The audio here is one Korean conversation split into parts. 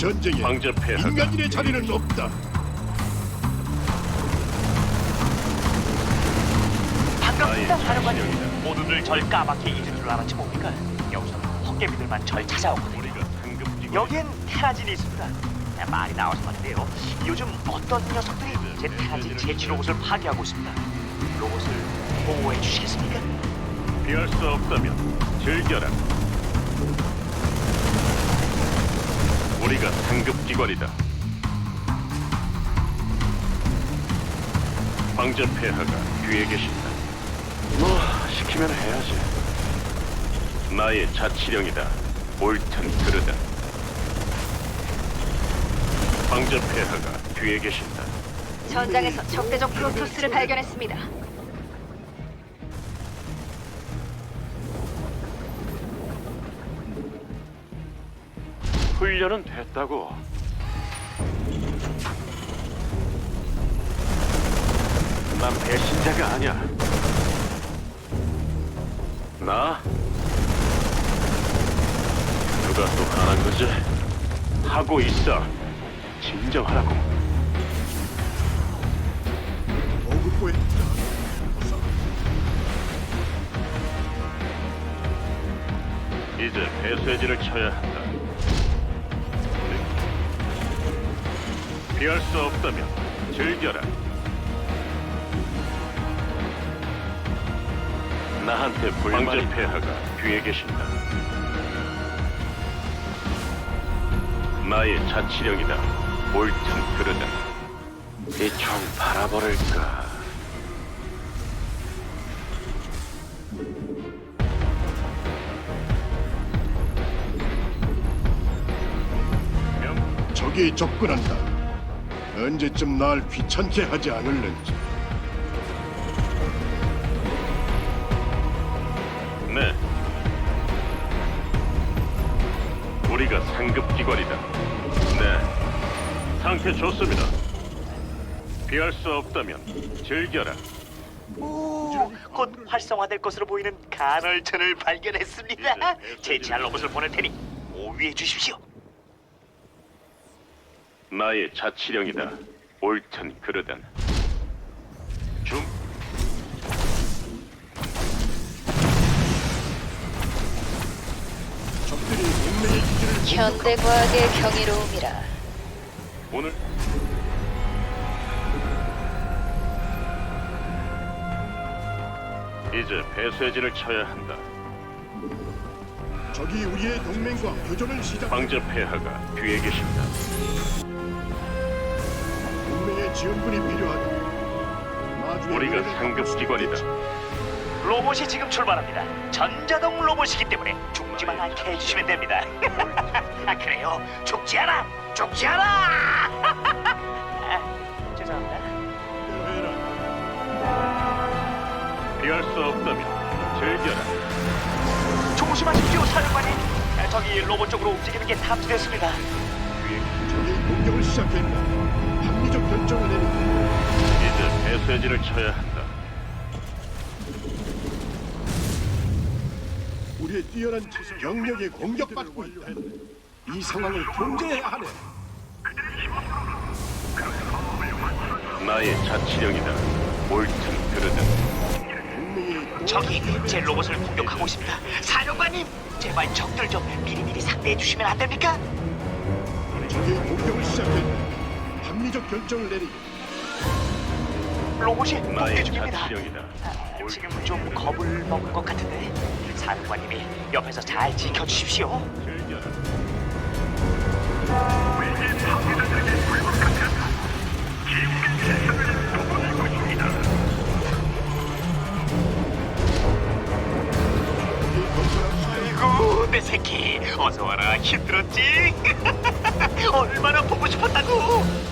전쟁에 황제 폐하가 인간인의 자리는 없다. 반갑습니다, 사령관님. 모두들 절 까맣게 잊은 줄 알았지 뭡니까? 여기서는 헛개비들만 절 찾아오거든요. 우리가 여기엔 테라진이 있습니다. 네, 말이 나와서 말인데요. 요즘 어떤 녀석들이 제 테라진 제치 로봇을 파괴하고 있습니다. 로봇을 보호해 주시겠습니까? 피할 수 없다면 즐겨라. 우리가 상급기관이다. 황제 폐하가 뒤에 계신다. 뭐 시키면 해야지. 나의 자치령이다. 옳든 그르다. 황제 폐하가 뒤에 계신다. 전장에서 적대적 프로토스를 발견했습니다. 훈련은 됐다고. 난 배신자가 아니야. 나? 누가 또 하는 거지? 하고 있어. 진정하라고. 이제 배쇄진을 쳐야 한다. 피할 수 없다면 즐겨라. 나한테 불만의 폐하가 뒤에 계신다. 나의 자치령이다. 옳든. 이총 바라버릴까? 명 적이 접근한다. 언제쯤 날 귀찮게 하지 않을는지. 네. 우리가 상급 기관이다. 네. 상태 좋습니다. 피할 수 없다면 즐겨라. 오, 곧 활성화될 것으로 보이는 간헐천을 발견했습니다. 제치할 로봇을 보낼 테니 오위해 주십시오. 나의 자치령이다. 옳든 그르든. 중. 적들이 기지를 현대 과학의 경이로움이라 오늘 이제 배쇄진을 쳐야 한다. 적이 우리의 동맹과 교전을 시작. 황제 폐하가 뒤에 계신다. 동맹의 지원군이 필요하다. 우리가 상급기관이다. 로봇이 지금 출발합니다. 전자동 로봇이기 때문에 죽지만 않게 해주시면 됩니다. 아 그래요? 죽지 않아! 죽지 않아! 아, 죄송합니다. 피할 수 없다면 즐겨라. 조심하십시오, 사령관님. 아, 저기 로봇 쪽으로 움직이는 게 탐지됐습니다. 적이 공격을 시작했다. 합리적 결정을 내리고 이제 배쇄진을 쳐야 한다. 우리의 뛰어난 병력이 공격받고 있다. 이 상황을 통제해야 하네. 나의 자치령이다. 옳든 그르든. 동맹이 저기 제 로봇을 공격하고 있습니다. 사령관님, 제발 적들 좀 미리미리 상대해 주시면 안 됩니까? 적이 공격을 시작했다. 합리적 결정을 내리고 로봇이 나의 복귀 중입니다. 자치령이다. 아, 지금 좀 겁을 먹은 것 같은데 사령관님이 옆에서 잘 지켜주십시오. 즐겨라. 아이고 내 새끼 어서 와라 힘들었지? 얼마나 보고 싶었다고?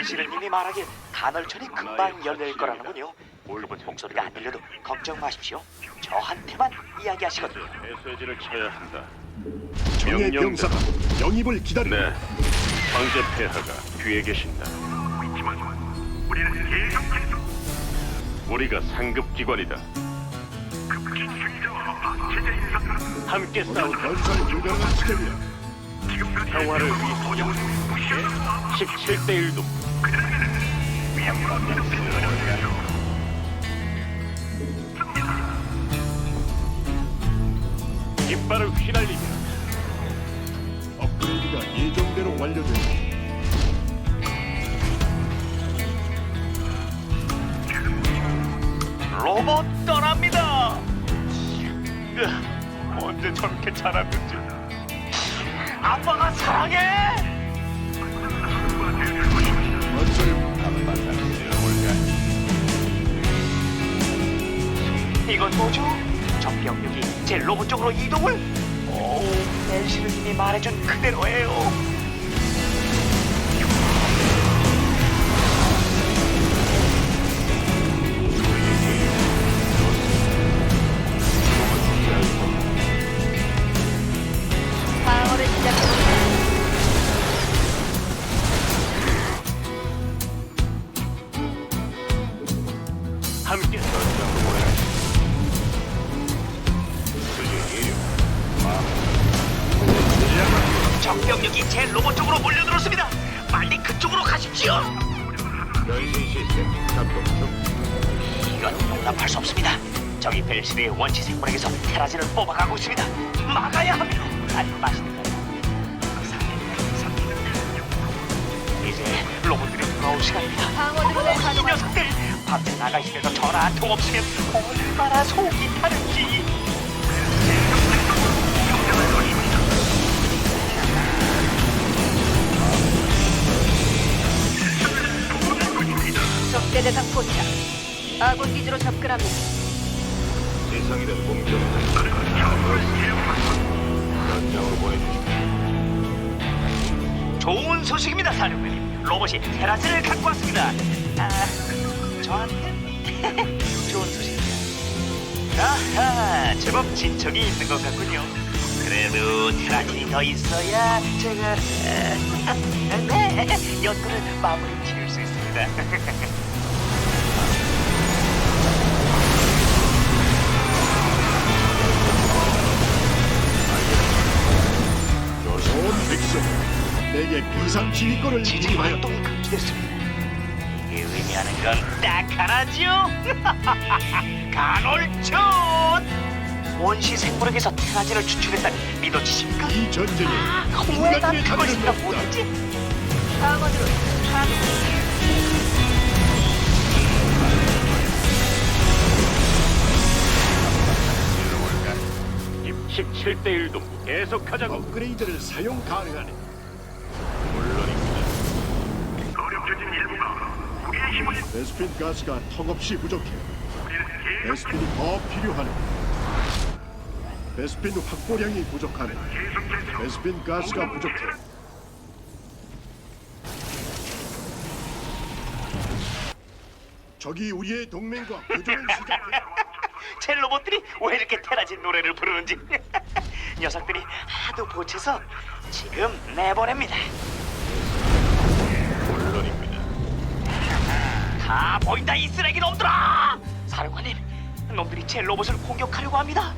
벨시르님이 말하길 간헐천이 금방 열릴 거라는군요. 로봇 목소리가 안 들려도 걱정 마십시오. 저한테만 이야기하시거든요. 배쇄진을 쳐야 한다. 정의. 병사가 영입을 기다린다. 네. 황제 폐하가 뒤에 계신다. 우리가 상급 기관이다. 함께 싸우자. 건설 불가능한 시대이야. 평화를 위하여 17대 1도 깃발을 휘날리며 업그레이드가 예정대로 완료된다. 로봇 떠납니다. 으, 언제 저렇게 자랐는지. 아빠가 사랑해. 이건 뭐죠? 적 병력이 제 로봇 쪽으로 이동을? 오, 벨시르님이 말해준 그대로예요. 밤새 나가 있으면서 전화 한 통 없으면 얼마나 속이 타는지. 적대 대상 포착. 아군 기지로 접근합니다. 세상이란 공정. 전장으로 보내주십시오. 좋은 소식입니다, 사령관님. 로봇이 테라진을 갖고 왔습니다. 아, 저한테 좋은 소식이요. 아하, 제법 진척이 있는 것 같군요. 그래도 테라진이 더 있어야 제가 아, 네 연구를 마무리 지을 수 있습니다. 좋은 백성. 내게 비상 지휘권을 인하여 활동이 금지됐습니다. 이게 의미하는 건딱 하나죠. 간헐촌 원시 생물에게서 테라진을 추출했다니 믿어지십니까? 이 전쟁에 왜 난 인간의 그걸 자비는 없다. 못했지? 방어드론 가동. 17대 1도 계속하자고. 업그레이드를 사용 가능하네. 물론입니다. 베스핀 가스가 턱없이 부족해. 베스핀이 더 필요하네. 베스핀 확보량이 부족하네. 베스핀 가스가 부족해. 적이 우리의 동맹과 교전을 시작해. 제 로봇들이 왜 이렇게 테라진 노래를 부르는지 녀석들이 하도 보채서 지금 내보냅니다. 다 보인다 이 쓰레기 놈들아! 사령관님, 놈들이 제 로봇을 공격하려고 합니다.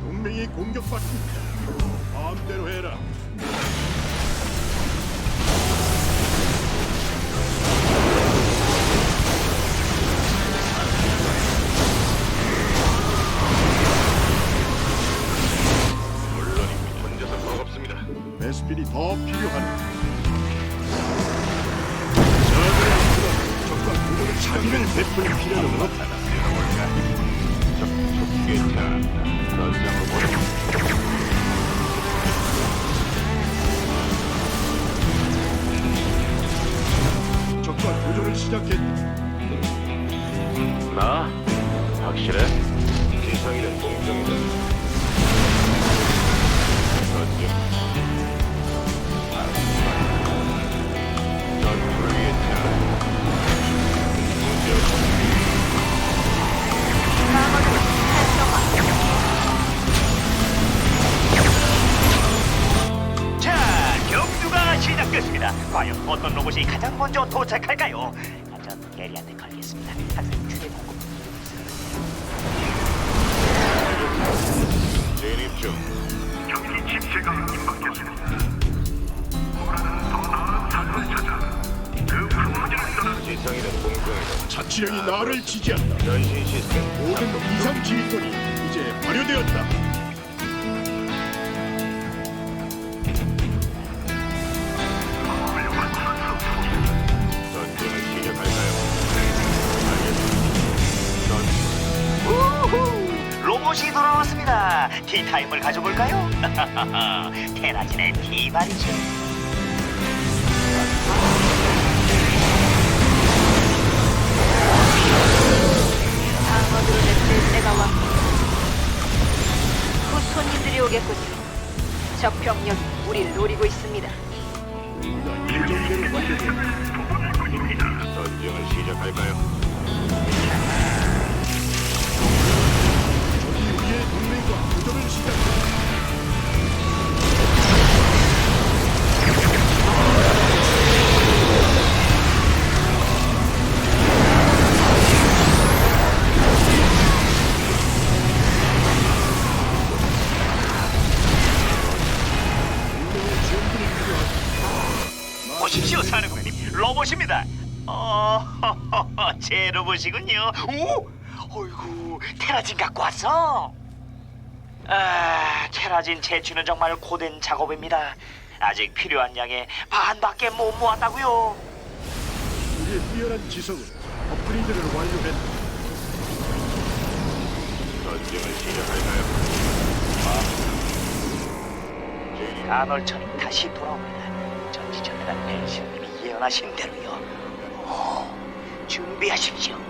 동맹이 공격받고 있다. 마음대로 해라. 물론입니다. 혼자서 버겁습니다. 베스핀이 더 필요하네. 자비를 베풀 필요는 없다. 괜찮아. 전장으로 보내주십시오. 적과 교전을 시작했다. 나? 확실해? 세상이란 공정이다. 로봇이 가장 먼저 도착할까요? 전 게리한테 걸겠습니다. 항상 휴대 공급. 중. 지성이든 공중이든 자치령이 나를 지지한다. 전신 시스템 모든 이상 지휘권이 이제 발효되었다. 로봇이 돌아왔습니다. 티타임을 가져볼까요? 테라진의 티 말이죠. 방어드로 냈을 때가 왔고 곧 손님들이 오겠군요. 적 병력이 우리를 노리고 있습니다. 전쟁을 시작할까요? 제 로봇이군요. 오, 어이구, 테라진 갖고 왔어. 아, 테라진 채취는 정말 고된 작업입니다. 아직 필요한 양의 반밖에 못 모았다고요. 우리의 뛰어난 지성으로 업그레이드를 완료했다. 전쟁을 시작할까요? 간헐천이 다시 돌아옵니다. 전지전능한 펜시님이 예언하신 대로요. 오, 준비하십시오.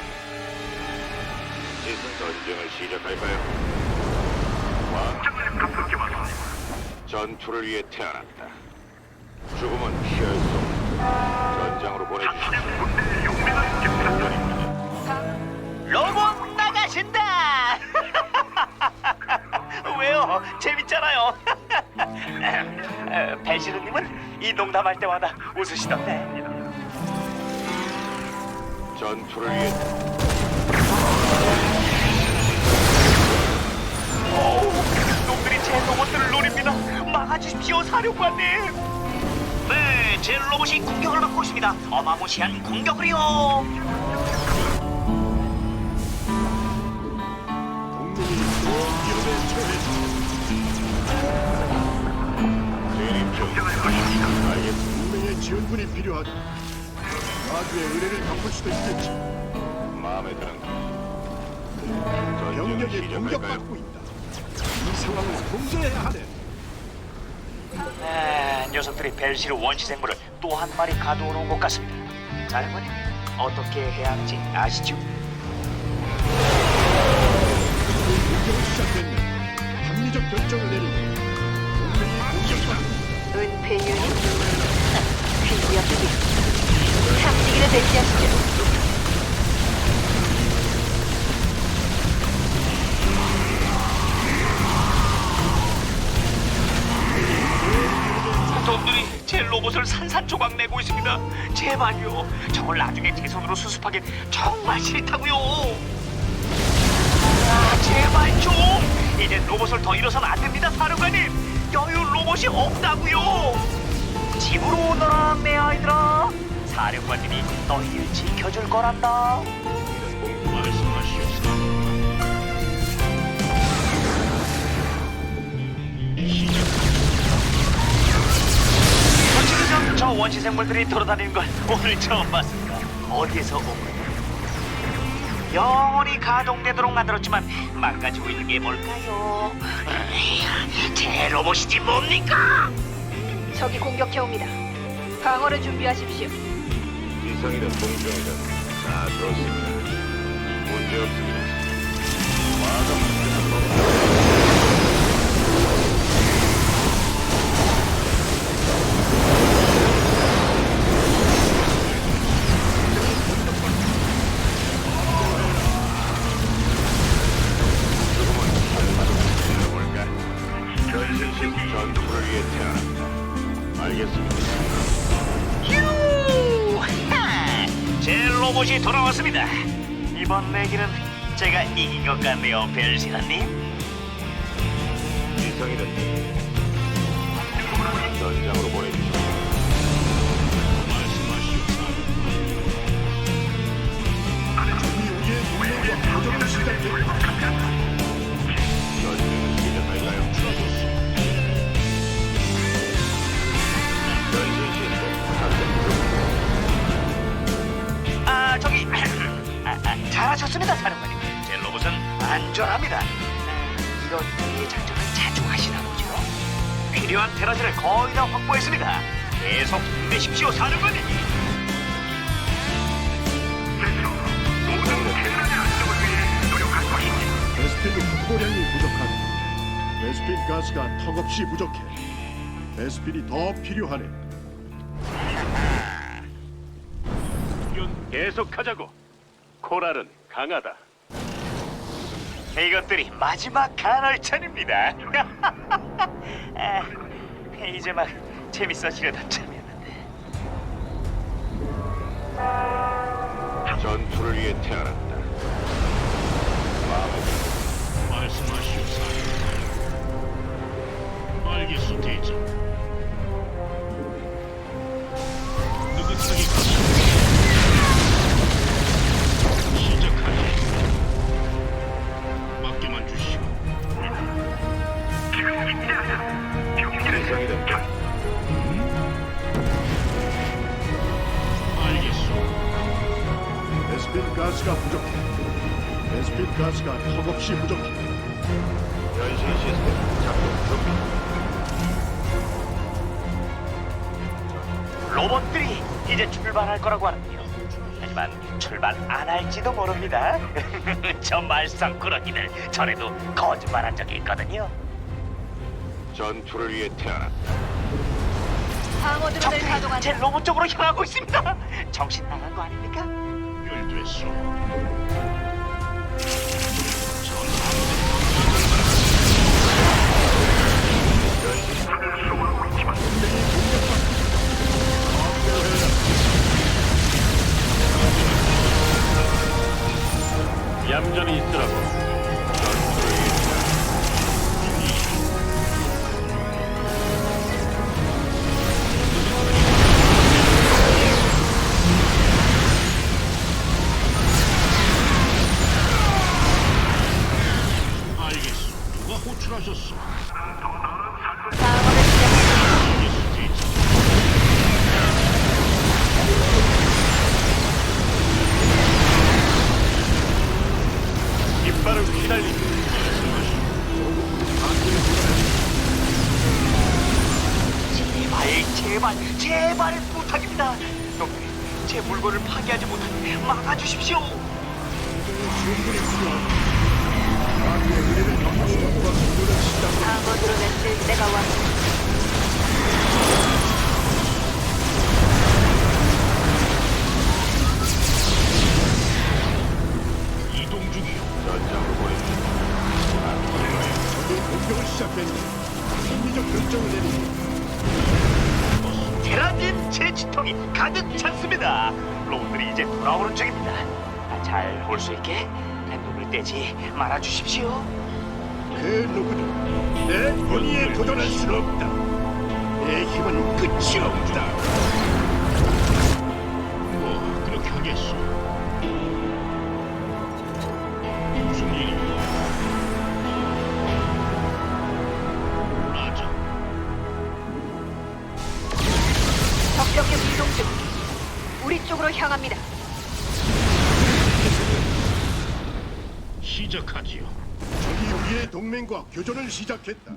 이제 전쟁을 시작할까요? 전투를 위해 태어났다. 죽음은 피할 수 없다. 전장으로 보내주십시오. 로봇 나가신다! 왜요? 재밌잖아요. 배시르님은 이 농담할 때마다 웃으시던데. 전투를 위해 로봇들을 노립니다. 막아주십시오, 사령관님. 네, 제 로봇이 공격을 받고 있습니다. 어마무시한 공격을요. 지원군이 필요하다. 아주의 의뢰를 갚을 수도 있겠지. 마음에 드는 시작할까요? 공격받고 있다. 이 상황을 통제해야 하네. 아, 녀석들이 벨시르 원시 생물을 또 한 마리 가둬 놓은 것 같습니다. 사령관님, 어떻게 해야 하는지 아시죠? 공격이 시작됐네. 합리적 결정을 동맹이 있다. 은폐 유닛 귀엽게 탐지기를 배치하시죠. 놈들이 제 로봇을 산산조각 내고 있습니다. 제발요. 저걸 나중에 제 손으로 수습하긴 정말 싫다고요. 아, 제발 좀. 이제 로봇을 더 잃어서는 안 됩니다, 사령관님. 여유 로봇이 없다고요. 집으로 오너라, 내 아이들아. 사령관님이 너희를 지켜줄 거란다. 저 원시 생물들이 돌아다니는 걸 오늘 처음 봤습니다. 어디에서 온 거예요? 영원히 가동되도록 만들었지만 망가지고 있는 게 뭘까요? 으이, 제 로봇이지 뭡니까? 적이 공격해 옵니다. 방어를 준비하십시오. 지성이든 공중이든 다 좋습니다. 문제 없습니다. 이긴 것 같네요, 벨시 확보했습니다. 계속 힘내십시오, 사령관님. 베스핀 확보량이 부족하네. 베스핀 가스가 턱없이 부족해. 베스핀이 더 필요하네. 계속하자고. 코랄은 강하다. 이것들이 마지막 간헐천입니다. 아, 이제 막 재밌어지려다 참였는데. 전투를 위해 태어났다. 말씀하시오, 알겠소, 대장. 느긋하게 가시오. 시작하지. 맡겨만 주시오. 이상이든 알겠소. 가스가 부족해. 베스핀 가스가 턱없이 부족해. 변신 시스템 작동 준비. 로봇들이 이제 출발할 거라고 하는데요. 하지만 출발 안 할지도 모릅니다. 저 말썽꾸러기들 전에도 거짓말한 적이 있거든요. 전투를 위해 태어났다. 방어드론을 적들이 제 가동한다. 로봇 쪽으로 향하고 있습니다. 정신 나간 거 아닙니까? 연 제발, 제발, 부탁입니다. 놈들이 제 물건을 파괴하지 못하게 막아주십시오. 방어 드론을 쓸 때가 왔다. 이동 중이요. 전장으로 보내주십시오. 적이 공격을 시작했네. 합리적 결정을 내리고 테라진 제지통이 가득 찼습니다. 로봇들이 이제 돌아오는 중입니다. 아, 잘올수 있게 눈을 떼지 말아주십시오. 그 누구도 내 권위에 도전할 수는 없다. 내 힘은 끝이 없다. 뭐 그렇게 하겠소. 향합니다. 시작하지요. 적이 우리의 동맹과 교전을 시작했다.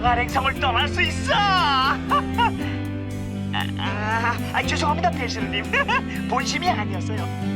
이 망할 행성을 떠날 수 있어. 아, 아, 아, 죄송합니다, 배신님. 본심이 아니었어요.